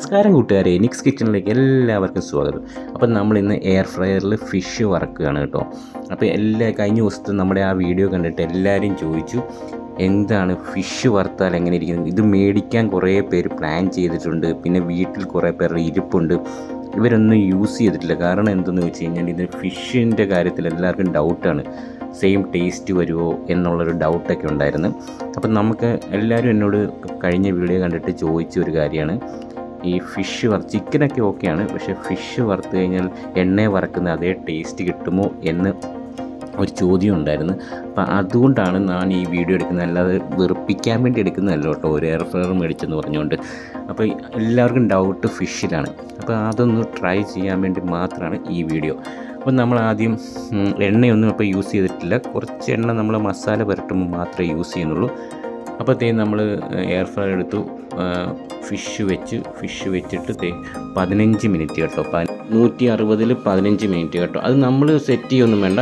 നമസ്കാരം കൂട്ടുകാരെ നിക്സ് കിച്ചണിലേക്ക് എല്ലാവർക്കും സ്വാഗതം. അപ്പം നമ്മൾ ഇന്ന് എയർ ഫ്രയറിൽ ഫിഷ് വറക്കുകയാണ് കേട്ടോ. അപ്പോൾ എല്ലാ കഴിഞ്ഞ ദിവസത്തെ നമ്മുടെ ആ വീഡിയോ കണ്ടിട്ട് എല്ലാവരും ചോദിച്ചു എന്താണ് ഫിഷ് വറുത്താൽ എങ്ങനെ ഇരിക്കുന്നത്? ഇത് മേടിക്കാൻ കുറേ പേര് പ്ലാൻ ചെയ്തിട്ടുണ്ട് പിന്നെ വീട്ടിൽ കുറേ പേരുടെ ഇരിപ്പുണ്ട്. ഇവരൊന്നും യൂസ് ചെയ്തിട്ടില്ല. കാരണം എന്തെന്ന് വെച്ച് കഴിഞ്ഞാൽ ഇത് ഫിഷിന്റെ കാര്യത്തിൽ എല്ലാവർക്കും ഡൗട്ടാണ് സെയിം ടേസ്റ്റ് വരുമോ എന്നുള്ളൊരു ഡൗട്ടൊക്കെ ഉണ്ടായിരുന്നു. അപ്പം നമുക്ക് എല്ലാവരും എന്നോട് കഴിഞ്ഞ വീഡിയോ കണ്ടിട്ട് ചോദിച്ച ഒരു കാര്യമാണ്. ഈ ഫിഷ് വറ ചിക്കനൊക്കെ ഓക്കെയാണ് പക്ഷേ ഫിഷ് വറുത്ത് കഴിഞ്ഞാൽ എണ്ണയെ വറക്കുന്ന അതേ ടേസ്റ്റ് കിട്ടുമോ എന്ന് ഒരു ചോദ്യം ഉണ്ടായിരുന്നു. അപ്പം അതുകൊണ്ടാണ് ഞാൻ ഈ വീഡിയോ എടുക്കുന്നത്. അല്ലാതെ വെറുപ്പിക്കാൻ വേണ്ടി എടുക്കുന്നതല്ല കേട്ടോ. ഒരു എയർ ഫ്രയർ മേടിച്ചെന്ന് പറഞ്ഞുകൊണ്ട്. അപ്പോൾ എല്ലാവർക്കും ഡൗട്ട് ഫിഷിലാണ് അപ്പോൾ അതൊന്ന് ട്രൈ ചെയ്യാൻ വേണ്ടി മാത്രമാണ് ഈ വീഡിയോ അപ്പോൾ നമ്മൾ ആദ്യം എണ്ണയൊന്നും ഇപ്പോൾ യൂസ് ചെയ്തിട്ടില്ല. കുറച്ച് എണ്ണ നമ്മൾ മസാല പുരട്ടുമ്പോൾ മാത്രമേ യൂസ് ചെയ്യുന്നുള്ളൂ. അപ്പോൾ തേ നമ്മൾ എയർ ഫ്രൈ എടുത്തു. ഫിഷ് വെച്ച് ഫിഷ് വെച്ചിട്ട് തേ പതിനഞ്ച് മിനിറ്റ് കേട്ടോ. നൂറ്റി അറുപതിൽ പതിനഞ്ച് മിനിറ്റ് കേട്ടോ. അത് നമ്മൾ സെറ്റ് ചെയ്യൊന്നും വേണ്ട.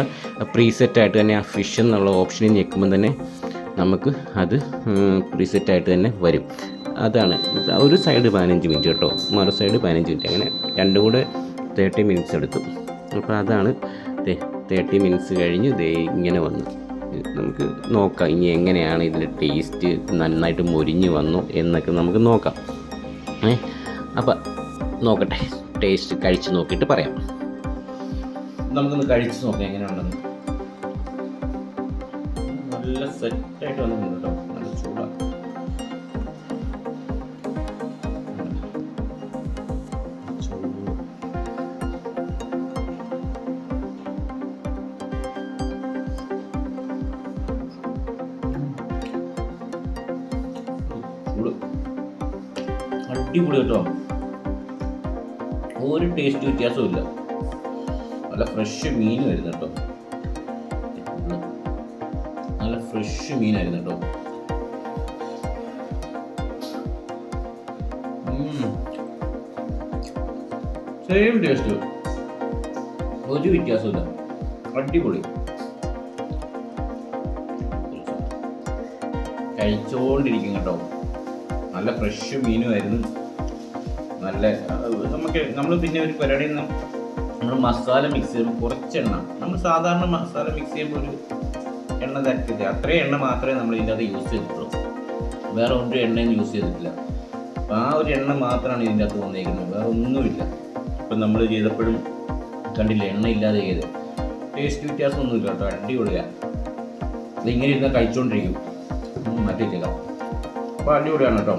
പ്രീസെറ്റായിട്ട് തന്നെ ആ ഫിഷ് എന്നുള്ള ഓപ്ഷനിൽ ഞെക്കുമ്പോൾ തന്നെ നമുക്ക് അത് പ്രീസെറ്റായിട്ട് തന്നെ വരും. അതാണ്. ഒരു സൈഡ് പതിനഞ്ച് മിനിറ്റ് കേട്ടോ. മറു സൈഡ് പതിനഞ്ച് മിനിറ്റ് അങ്ങനെ രണ്ടും കൂടെ തേർട്ടി മിനിറ്റ്സ് എടുത്തു. അപ്പോൾ അതാണ് തേർട്ടി മിനിറ്റ്സ് കഴിഞ്ഞ് ദേ ഇങ്ങനെ വന്നു. നമുക്ക് നോക്കാം. ഇനി എങ്ങനെയാണ് ഇതിന്റെ ടേസ്റ്റ് നന്നായിട്ട് മൊരിഞ്ഞ് വന്നു എന്നൊക്കെ നമുക്ക് നോക്കാം. ഏ? അപ്പം നോക്കട്ടെ. ടേസ്റ്റ് കഴിച്ച് നോക്കിയിട്ട് പറയാം. നമുക്കൊന്ന് കഴിച്ച് നോക്കാം എങ്ങനെയുണ്ടെന്ന്. നല്ല സെറ്റായിട്ട് വന്നിട്ടുണ്ട് കേട്ടോ. അടിപൊളി കേട്ടോ. ഒരു ടേസ്റ്റ് വ്യത്യാസവും ഇല്ല നല്ല ഫ്രഷ് മീൻ വരുന്നു കേട്ടോ. നല്ല ഫ്രഷ് മീൻ മീനായിരുന്നു കേട്ടോ. സെയിം ടേസ്റ്റ് ഒരു വ്യത്യാസമില്ല അടിപൊളി. കഴിച്ചോണ്ടിരിക്കും കേട്ടോ. നല്ല ഫ്രഷ് മീനുമായിരുന്നു. നല്ല നമുക്ക് നമ്മൾ പിന്നെ ഒരു പരിപാടിയിൽ നിന്ന് നമ്മൾ മസാല മിക്സ് ചെയ്യുമ്പോൾ കുറച്ച് എണ്ണ. നമ്മൾ സാധാരണ മസാല മിക്സ് ചെയ്യുമ്പോൾ ഒരു എണ്ണ തരത്തില്ല. അത്രയും എണ്ണ മാത്രമേ നമ്മൾ ഇതിനകത്ത് യൂസ് ചെയ്തിട്ടുള്ളൂ. വേറെ ഒരു എണ്ണയും യൂസ് ചെയ്തിട്ടില്ല. അപ്പം ആ ഒരു എണ്ണ മാത്രമാണ് ഇതിന്റെ അകത്ത് വന്നേക്കുന്നത്. വേറെ ഒന്നുമില്ല. ഇപ്പം നമ്മൾ ചെയ്തപ്പോഴും കണ്ടില്ല എണ്ണ ഇല്ലാതെ ചെയ്ത്. ടേസ്റ്റ് വ്യത്യാസമൊന്നുമില്ല കേട്ടോ. അടിപൊളിയാണ് ഇതിങ്ങനെ ഇരുന്ന് കഴിച്ചുകൊണ്ടിരിക്കും മറ്റേ ചെയ്താൽ അപ്പോൾ അടിപൊളിയാണ് കേട്ടോ.